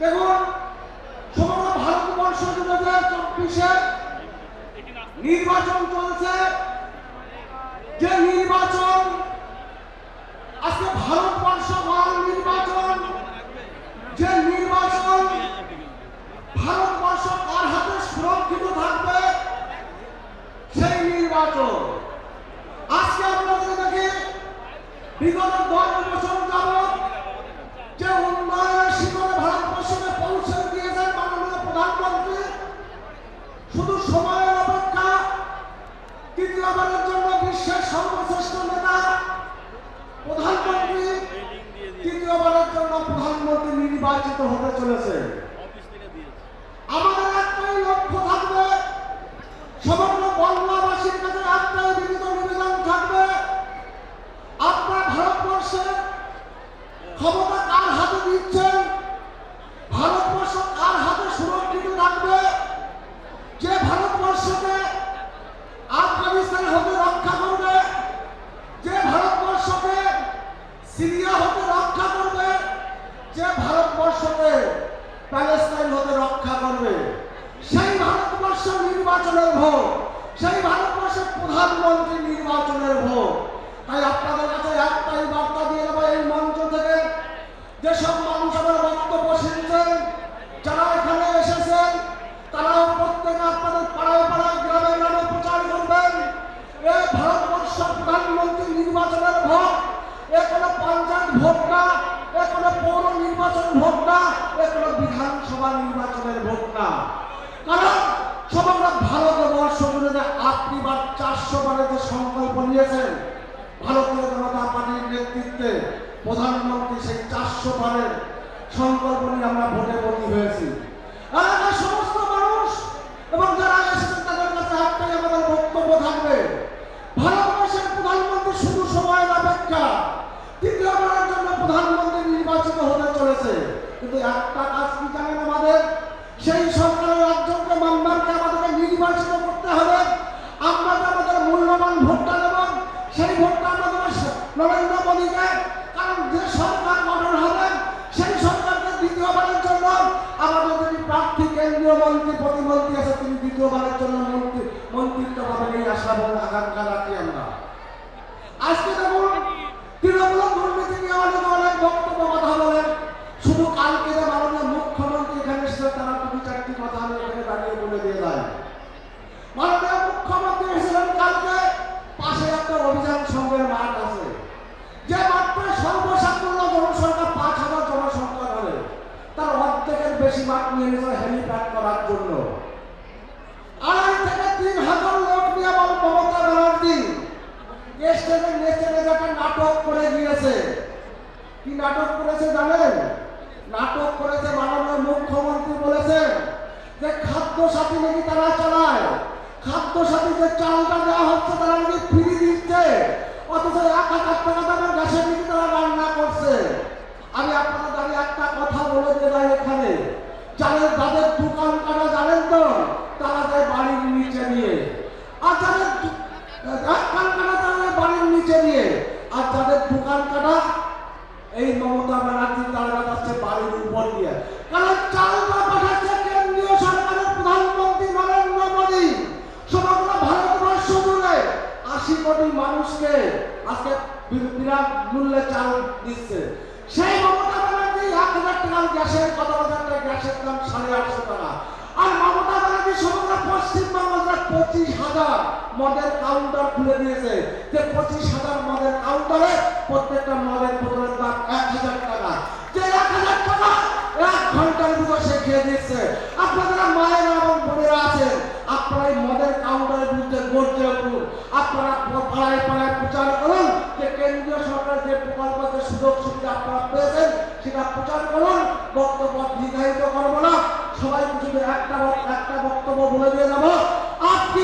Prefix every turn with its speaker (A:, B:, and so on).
A: দেখুন সমগ্র ভারতবর্ষ দু হাজার চব্বিশে নির্বাচন চলছে। যে নির্বাচন, আজকে ভারতবর্ষ মহান নির্বাচন। যে নির্বাচন, ভারতবর্ষ কার হাতে সুরক্ষিত থাকবে, সেই নির্বাচন। আজকে আপনাদের দেখি বিগত দশ যাবৎ যে উন্নয়নের শিখরে ভারতবর্ষকে পৌঁছে দিয়েছেন মাননীয় প্রধানমন্ত্রী শুধু সময়ের অপেক্ষা তৃতীয়বারের জন্য বিশ্বের সর্বশ্রেষ্ঠ নেতা, প্রধানমন্ত্রী, তৃতীয়বারের জন্য প্রধানমন্ত্রী নির্বাচিত হতে চলেছে। আমাদের একটাই লক্ষ্য থাকবে, সমগ্র বাংলাবাসীর কাছে একটাই বিনীত নিবেদন থাকবে, আপনার ভারতবর্ষে ক্ষমতা কার হাতে দিচ্ছেন ভারতবর্ষ কার হাতে সুরক্ষিত থাকবে যে ভারতবর্ষকে আফগানিস্তান হতে রক্ষা করবে যে ভারতবর্ষকে সিরিয়া হতে রক্ষা করবে যে ভারতবর্ষকে প্যালেস্তাইন হতে রক্ষা করবে। সেই ভারতবর্ষ নির্বাচনের ভোট সেই ভারতবর্ষের প্রধানমন্ত্রী নির্বাচনের ভোট। নির্বাচন এগুলো বিধানসভা নির্বাচনের ভোট কারণ সমগ্র ভারতবর্ষ জুড়ে যে আপনি বার চারশো বারের যে সংকল্প নিয়েছেন, ভারতীয় জনতা পার্টির নেতৃত্বে প্রধানমন্ত্রী সেই চারশো বারের সংকল্প নিয়ে আমরা ভোটে বন্দী হয়েছি এলাকার সমস্ত মানুষ এবং যারা এসেছেন তাদের কাছে একটাই আমাদের বক্তব্য থাকবে ভারতবর্ষের প্রধানমন্ত্রী শুধু সময়ের অপেক্ষা তৃতীয়বারের জন্য প্রধানমন্ত্রী নির্বাচিত হতে চলেছে কিন্তু একটা কাজ কি জানেন আমাদের? সেই সরকারের রাজ্যকে মেম্বারকে আমাদেরকে নির্বাচিত করতে হবে। আমরা আমাদের মূল্যবান ভোটটা দেব, সেই ভোটটা স- নরেন্দ্র মোদীকে। কারণ যে সরকার গঠন হবে, সেই সরকারকে দ্বিতীয়বারের জন্য আমাদের যদি প্রার্থী, কেন্দ্রীয় মন্ত্রী, প্রতিমন্ত্রী আছে, তিনি দ্বিতীয়বারের জন্য মন্ত্রী মন্ত্রিত্ব পাবেন এই আশা বলে আকাঙ্ক্ষা রাখি আমরা। আজকে দেখুন দাঁড়িয়ে বলে দিয়ে যায়? মাননীয় মুখ্যমন্ত্রী এসেছিলেন কালকে পাশে একটা অভিযান সংঘের মাঠ আছে। যে মাঠটা সর্বসাকুল্য জনসংখ্যা পাঁচ হাজার জনসংখ্যা ধরে, তার অর্ধেকের বেশি মাঠ নিয়ে নিয়েছে হেলিপ্যাড করার জন্য। আড়াই থেকে তিন হাজার লোক নিয়ে আমার মমতা ব্যানার্জি স্টেজে নেচে নেচে একটা নাটক করে গিয়েছে। কি নাটক করেছে জানেন? নাটক করেছে মাননীয় মুখ্যমন্ত্রী বলেছেন যে খাদ্য সাথী নাকি তারা চালায়? খাদ্য সাথী যে চালটা দেওয়া হচ্ছে, তারা নাকি ফ্রি দিচ্ছে? অথচ এক হাজার টাকা দামের গ্যাসের নাকি তারা রান্না করছে আমি আপনাদের দাঁড়িয়ে একটা কথা বলে দিয়ে যাই এখানে যাদের যাদের দোকান কাটা জানেন তো তারা যায় বাড়ির নিচে নিয়ে আর যাদের দু- এক কান কাটা তারা বাড়ির নিচে নিয়ে আর যাদের দোকান কাটা এই মমতা ব্যানার্জি তারা যাচ্ছে বাড়ির উপর দিয়ে কারণ চালটা পাঠাচ্ছে কেন্দ্রীয় সরকারের প্রধানমন্ত্রী নরেন্দ্র মোদী সমগ্র ভারতবর্ষ জুড়ে আশি মানুষকে আজকে বিরাট মূল্যে চাল দিচ্ছে। সেই মমতা ব্যানার্জি এক হাজার টাকার গ্যাসের কত টাকা গ্যাসের দাম সাড়ে আটশো টাকা। আর মমতা ব্যানার্জি সমগ্র পঁচিশ হাজার মদের কাউন্টার খুলে দিয়েছে। যে পঁচিশ হাজার মদের কাউন্টারে প্রত্যেকটা মদের বোতলের দাম এক হাজার টাকা। যে এক হাজার টাকা এক ঘণ্টার ভিতর সে খেয়ে দিচ্ছে। আপনারা মায়েরা এবং বোনেরা আছেন, আপনারা মদের কাউন্টারের বিরুদ্ধে গর্জে উঠুন আপনারা প- পাড়ায় পাড়ায় প্রচার করুন যে কেন্দ্রীয় সরকার যে প্রকল্প যে সুযোগ সুবিধা আপনারা পেয়েছেন সেটা প্রচার করুন বক্তব্য নির্ধারিত করব না। সবাই শুধু একটা একটা বক্তব্য বলে দিয়ে যাব। আপনি